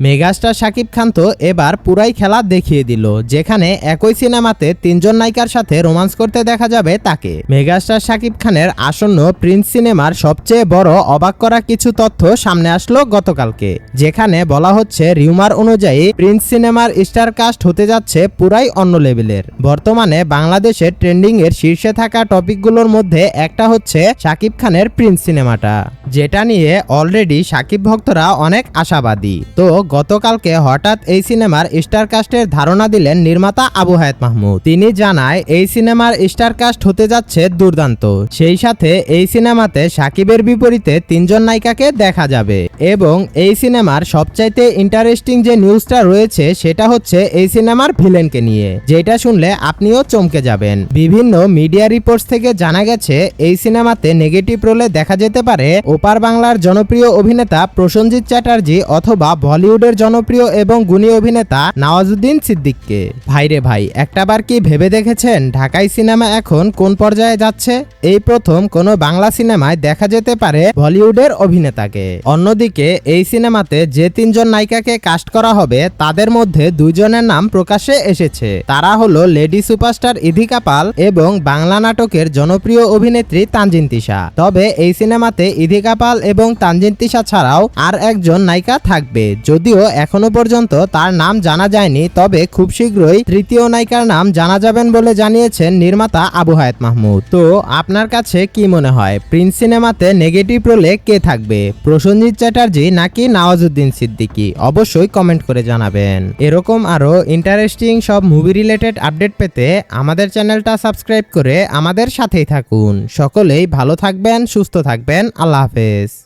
Megastar Shakib Khan তো এবার পুরাই খেলা দেখিয়ে দিল, যেখানে একই সিনেমাতে তিনজন নায়িকার সাথে রোমান্স করতে দেখা যাবে তাকে। মেগাস্টার শাকিব খানের আসন্ন প্রিন্স সিনেমার সবচেয়ে বড় অবাক করা কিছু তথ্য সামনে আসলো গতকালকে, যেখানে বলা হচ্ছে রিউমার অনুযায়ী প্রিন্স সিনেমার স্টার কাস্ট হতে যাচ্ছে পুরাই অন্য লেভেলের। বর্তমানে বাংলাদেশের ট্রেন্ডিং এর শীর্ষে থাকা টপিকগুলোর মধ্যে একটা হচ্ছে শাকিব খানের প্রিন্স সিনেমাটা। যেটা নিয়ে অলরেডি সাকিব ভক্তরা অনেক আশাবাদী। তো গতকালকে হঠাৎ এই সিনেমার স্টার কাস্টের ধারণা দিলেন নির্মাতা আবু হায়াত মাহমুদ। তিনি জানায়, এই সিনেমার স্টার কাস্ট হতে যাচ্ছে দুর্দান্ত। সেই সাথে এই সিনেমাতে সাকিবের বিপরীতে তিনজন নায়িকাকে দেখা যাবে। এবং এই সিনেমার সবচাইতে ইন্টারেস্টিং যে নিউজটা রয়েছে, সেটা হচ্ছে এই সিনেমার ভিলেনকে নিয়ে। যেটা শুনলে আপনিও চমকে যাবেন। বিভিন্ন মিডিয়া রিপোর্টস থেকে জানা গেছে, এই সিনেমাতে নেগেটিভ রোলে দেখা যেতে পারে ওপার বাংলার জনপ্রিয় অভিনেতা প্রসেনজিৎ চ্যাটার্জি অথবা বলিউডের জনপ্রিয় এবং গুণী অভিনেতা নওয়াজুদ্দিন সিদ্দিককে। ভাইরে ভাই, একটাবার কি ভেবে দেখেছেন ঢাকাই সিনেমা এখন কোন পর্যায়ে যাচ্ছে? এই প্রথম কোনো বাংলা সিনেমায় দেখা যেতে পারে বলিউডের অভিনেতাকে। অন্যদিকে এই সিনেমাতে যে তিনজন নায়িকাকে কাস্ট করা হবে, তাদের মধ্যে দুইজনের নাম প্রকাশ্যে এসেছে। তারা হলো লেডি সুপারস্টার ইধিকা পাল এবং বাংলা নাটকের জনপ্রিয় অভিনেত্রী তানজিন তিশা। তবে এই সিনেমাতে ইধিকা পাল এবং তানজিন তিশা ছাড়াও আর একজন নায়িকা থাকবে। যদিও এখনও পর্যন্ত তার নাম জানা যায়নি, তবে খুব শীঘ্রই তৃতীয় নায়িকার নাম জানা যাবেন বলে জানিয়েছেন নির্মাতা আবু হায়াত মাহমুদ। তো আপনার কাছে কি মনে হয়? প্রিন্স সিনেমাতে নেগেটিভ রোলে কে থাকবে? প্রসেনজিৎ চ্যাটার্জি নাকি নওয়াজুদ্দিন সিদ্দিকি? অবশ্যই কমেন্ট করে জানাবেন। এরকম আরও ইন্টারেস্টিং সব মুভি রিলেটেড আপডেট পেতে আমাদের চ্যানেলটা সাবস্ক্রাইব করে আমাদের সাথেই থাকুন। সকলেই ভালো থাকবেন, সুস্থ থাকবেন। আল্লাহ López.